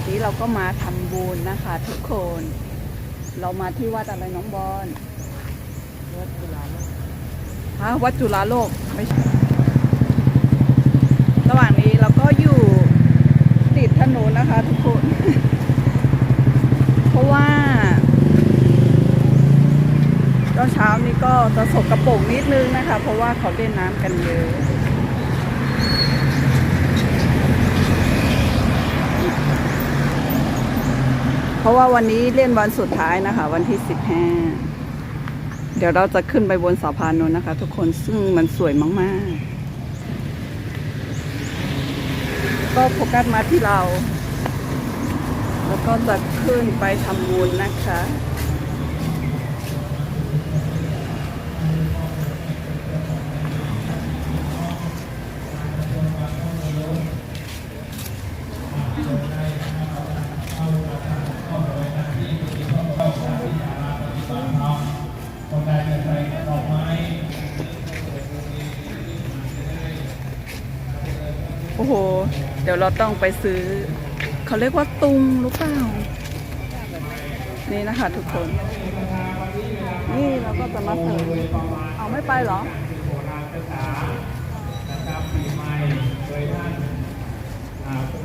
วันนี้เราก็มาทำบุญนะคะ ทุกคน เรามาที่วัดอะไรน้องบอลวัดจุฬาโลกฮะวัดจุฬาโลกไม่ใช่ระหว่างนี้เราก็อยู่ติดถนนนะคะ ทุกคน เพราะว่าตอนเช้านี้ก็จะสกรปรกนิดนึงนะคะ เพราะว่าเขาเล่นน้ำกันเยอะ เพราะว่าวันนี้เล่นวันสุดท้ายนะคะ วันที่สิบห้าเดี๋ยวเราจะขึ้นไปบนสะพานนู้นนะคะ ทุกคนซึ่งมันสวยมาก ๆ ก็โฟกัสมาที่เรา แล้วก็จะขึ้นไปทำบุญนะคะ โห เดี๋ยวเราต้องไปซื้อ เขาเรียกว่าตุงหรือเปล่า นี่นะคะทุกคน นี่เราก็จะมาเสิร์ฟเอาไม่ไปเหรอ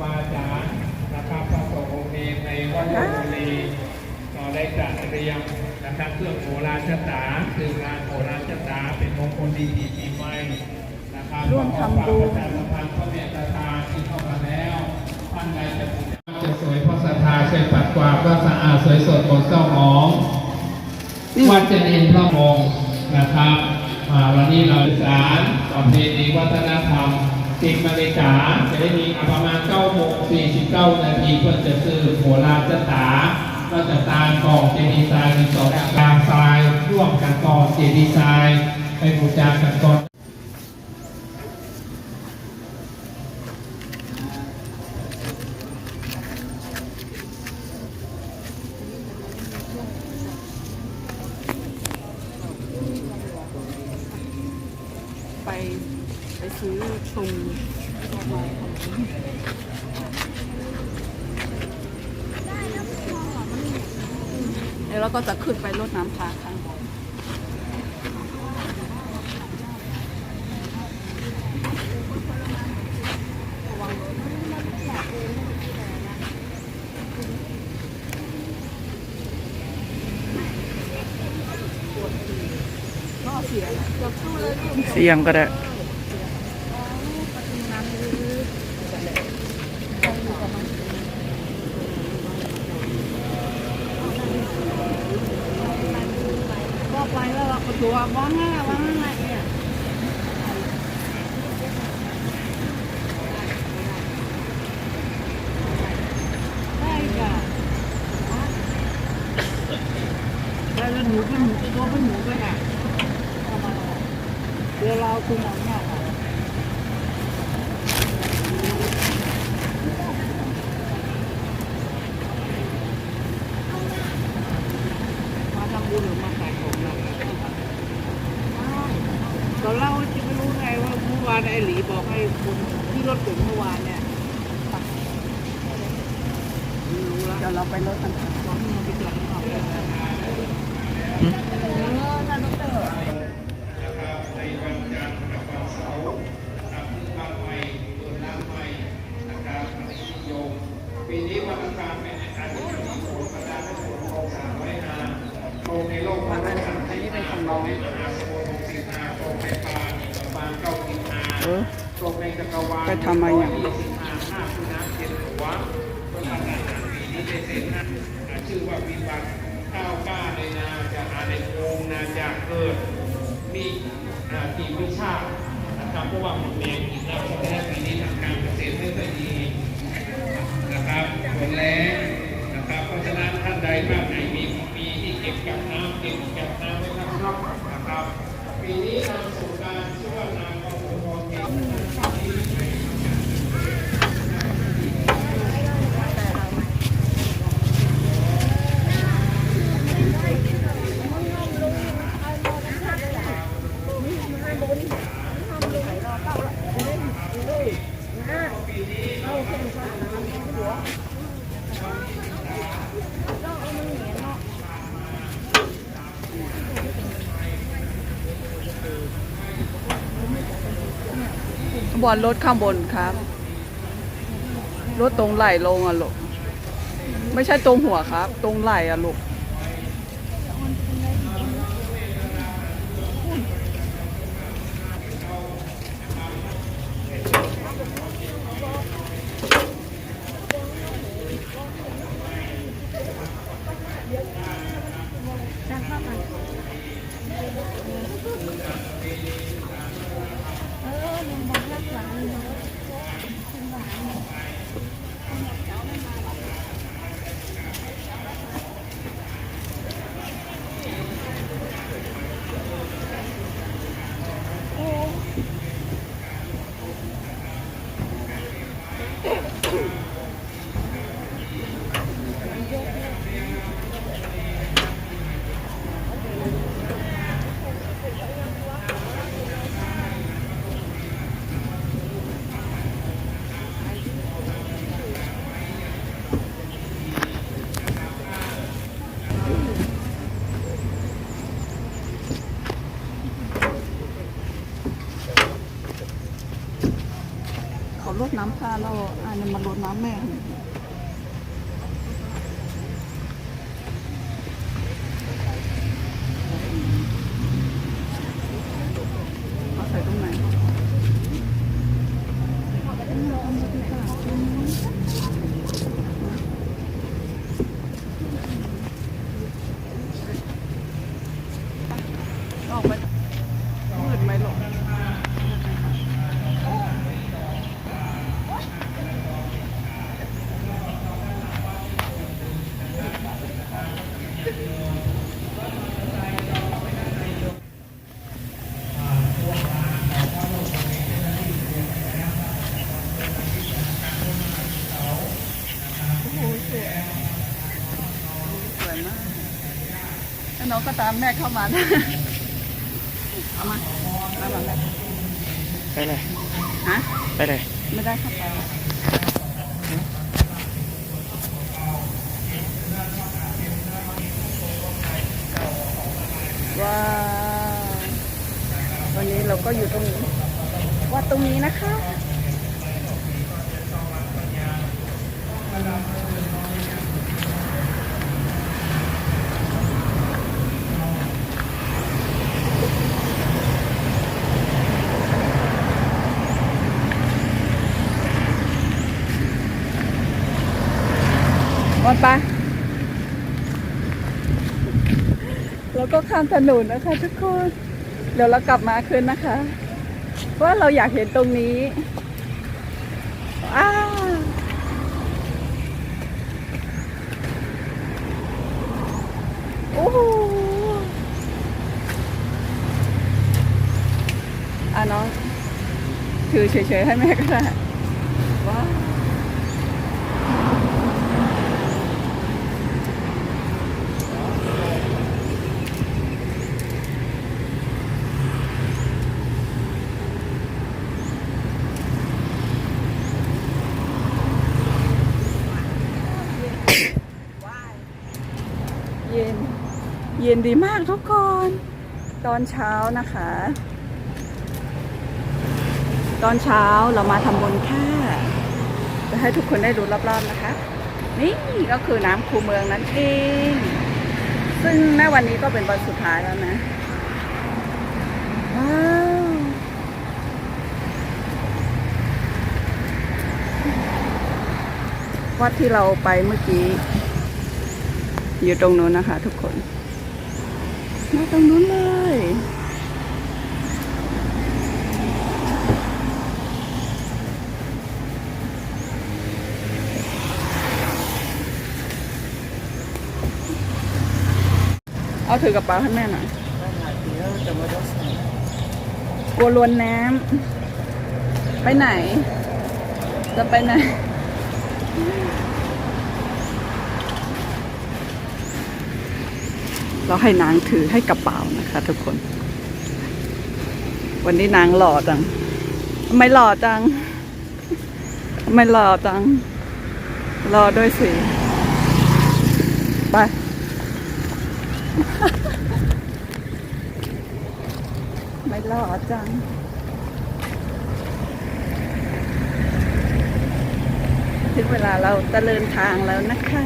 มาจารย์นะครับพระสงฆ์องค์เนในวัดบุรีก็ได้จัดเตรียมนะครับเครื่องโหราชตาคืองานโหราชตาเป็นมงคลดีปีใหม่ รับร่วมทำบุญขอฝากประชาสัมพันธ์พระเมตตาที่เข้ามาแล้วท่านใดจะบูชาจะสวยเพราะศรัทธาเคยปัดกวาดว่าสะอาดสวยสดหมดเศร้าหมองวัดเจริญพระมงค์นะครับอ่าวันนี้เราสารประเพณีวัฒนธรรมสิบนาฬิกาจะได้มีประมาณ9โมง49 นาทีเพื่อจะซื้อโหราชตาก็จะตามกองเจดีย์ทรายมีสองกลางทรายร่วมกันกองเจดีย์ทรายไปบูชากันก่อน ซื้อตุงเดี๋ยวเราก็จะขึ้นไปรดน้ำพระข้างบนเสียงก็ได้ ก็ไปแล้วเราก็ ตัวว่างง่ายว่างง่ายเนี่ยได้จ้ะแล้วหนูเป็นหนูตัวเป็นหนูก็ค่ะเดี๋ยวเราคุณหมอเนี่ยค่ะมาทำบุญหรือมาขายของเรา เราเล่าให้ที่ไม่รู้ไงว่าเมื่อวานไอ้หลีบอกให้คนที่รถเก๋งเมื่อวานเนี่ยรู้แล้วเดี๋ยวเราไปรถกันค่ะลองมันไปจอดข้างนอกเลยนะเออนั่นดร นะครับในวันจันทร์กับวันเสาร์นับถือบ้านใหม่เปิดร้านใหม่นะครับอันนี้นิยมปีนี้วันอังคารเป็นอาทิตย์ที่ฝนประดาให้ฝนตกสามร้อยห้าตกในโลกวันอังคารที่เป็นของน้องมหาสมุทรหกสิบห้าตกในปานประมาณเก้าสิบห้า เออไปทำมาอย่างยี่สิบห้าห้าวก็ทำงานปีนี้ได้เสร็จะชื่อว่าวิวัฒน์ก้าวก้าในนาจะหาในโงนาจะเกิดมีอ่าทีมวิชานะครับเพราะว่ามันเมียอีกแล้วเพราะฉะนั้นปีนี้ทางการเกษตรไม่ค่อยดีนะครับฝนแรงนะครับเพราะฉะนั้นท่านใดบ้านไหนมีมีที่เก็บกับน้ำเก็บกับน้ำไว้ครับนะครับปีนี้นางสงการชื่อว่านา บอลรถข้างบนครับ รถตรงไหลลงอะลูก ไม่ใช่ตรงหัวครับ ตรงไหลอะลูก รดน้ำพาเราอันนี้มาลดน้ำแม่เอาใส่ตรงไหนออกไปมืดไหมหรอก โอ้สวยสวยมากแล้วน้อง ก็ตามแม่เข้ามานะเอามาเอามาแม่ไปเลยฮะไปเลยไม่ได้เข้าไปว้าววันนี้เราก็อยู่ตรงนี้วัดตรงนี้นะคะ ไป แล้วก็ข้ามถนนนะคะ ทุกคน เดี๋ยวเรากลับมาคืนนะคะ ว่าเราอยากเห็นตรงนี้อ้าโอ้โหอะน้องถือเฉยๆให้แม่ก็ได้ว้าว เย็น เย็นดีมากทุกคน ตอนเช้านะคะ ตอนเช้าเรามาทำบุญค่จะให้ทุกคนได้รู้รอบๆนะคะ นี่ก็คือน้ำคูเมืองนั่นเอง ซึ่งในวันนี้ก็เป็นวันสุดท้ายแล้วนะว้าววัดที่เราไปเมื่อกี้ อยู่ตรงนู้นนะคะทุกคน มาตรงนู้นเลย เอาถือกระเป๋าให้แม่หน่อยกลัวลวนน้ำไปไหน จะไปไหน แล้วให้นางถือให้กระเป๋านะคะ ทุกคน วันนี้นางหล่อจังทำไมหล่อจังทำไมหล่อจัง หล่อด้วยสิ ไป ไม่หล่อจังถึงเวลาเราเจรินทางแล้วนะคะ